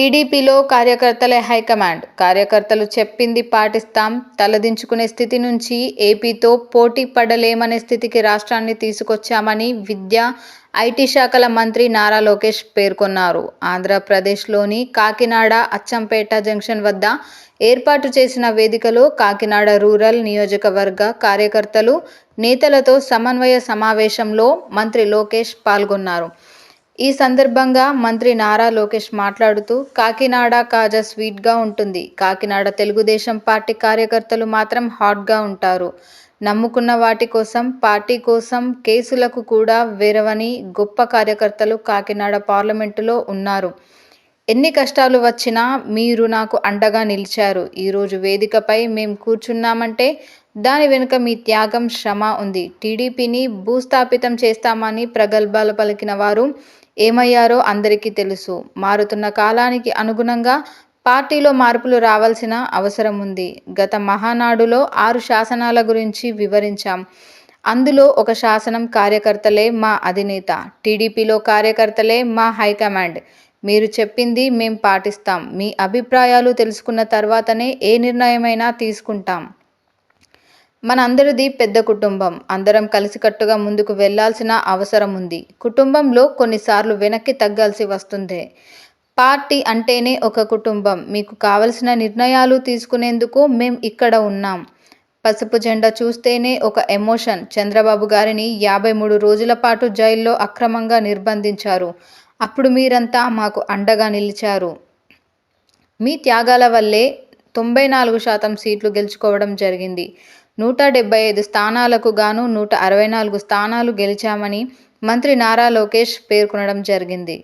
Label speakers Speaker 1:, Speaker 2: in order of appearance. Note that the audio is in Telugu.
Speaker 1: టీడీపీలో కార్యకర్తలే హైకమాండ్. కార్యకర్తలు చెప్పింది పాటిస్తాం. తలదించుకునే స్థితి నుంచి ఏపీతో పోటీ పడలేమనే స్థితికి రాష్ట్రాన్ని తీసుకొచ్చామని విద్య ఐటీ శాఖల మంత్రి నారా లోకేష్ పేర్కొన్నారు. ఆంధ్రప్రదేశ్లోని కాకినాడ అచ్చంపేట జంక్షన్ వద్ద ఏర్పాటు చేసిన వేదికలో కాకినాడ రూరల్ నియోజకవర్గ కార్యకర్తలు నేతలతో సమన్వయ సమావేశంలో మంత్రి లోకేష్ పాల్గొన్నారు. ఈ సందర్భంగా మంత్రి నారా లోకేష్ మాట్లాడుతూ కాకినాడ కాజా స్వీట్గా ఉంటుంది. కాకినాడ తెలుగుదేశం పార్టీ కార్యకర్తలు మాత్రం హాట్గా ఉంటారు. నమ్ముకున్న వాటి కోసం పార్టీ కోసం కేసులకు కూడా వేరవని గొప్ప కార్యకర్తలు కాకినాడ పార్లమెంటులో ఉన్నారు. ఎన్ని కష్టాలు వచ్చినా మీరు నాకు అండగా నిలిచారు. ఈరోజు వేదికపై మేము కూర్చున్నామంటే దాని వెనుక మీ త్యాగం శ్రమ ఉంది. టీడీపీని భూస్థాపితం చేస్తామని ప్రగల్భాలు పలికిన వారు ఏమయ్యారో అందరికీ తెలుసు. మారుతున్న కాలానికి అనుగుణంగా పార్టీలో మార్పులు రావాల్సిన అవసరం ఉంది. గత మహానాడులో ఆరు శాసనాల గురించి వివరించాం. అందులో ఒక శాసనం కార్యకర్తలే మా అధినేత టీడీపీలో కార్యకర్తలే మా హైకమాండ్. మీరు చెప్పింది మేం పాటిస్తాం. మీ అభిప్రాయాలు తెలుసుకున్న తర్వాతనే ఏ నిర్ణయమైనా తీసుకుంటాం. మనందరిది పెద్ద కుటుంబం. అందరం కలిసికట్టుగా ముందుకు వెళ్ళాల్సిన అవసరం ఉంది కుటుంబంలో కొన్నిసార్లు వెనక్కి తగ్గాల్సి వస్తుంది. పార్టీ అంటేనే ఒక కుటుంబం. మీకు కావలసిన నిర్ణయాలు తీసుకునేందుకు మేం ఇక్కడ ఉన్నాం. పసుపు జెండా చూస్తేనే ఒక ఎమోషన్. చంద్రబాబు గారిని యాభై మూడు రోజుల పాటు జైల్లో అక్రమంగా నిర్బంధించారు. అప్పుడు మీరంతా మాకు అండగా నిలిచారు. మీ త్యాగాల వల్లే తొంభై నాలుగు శాతం సీట్లు గెలుచుకోవడం జరిగింది. నూట డెబ్బై ఐదు స్థానాలకు గాను నూట అరవై నాలుగు స్థానాలు గెలిచామని మంత్రి నారా లోకేష్ పేర్కొనడం జరిగింది.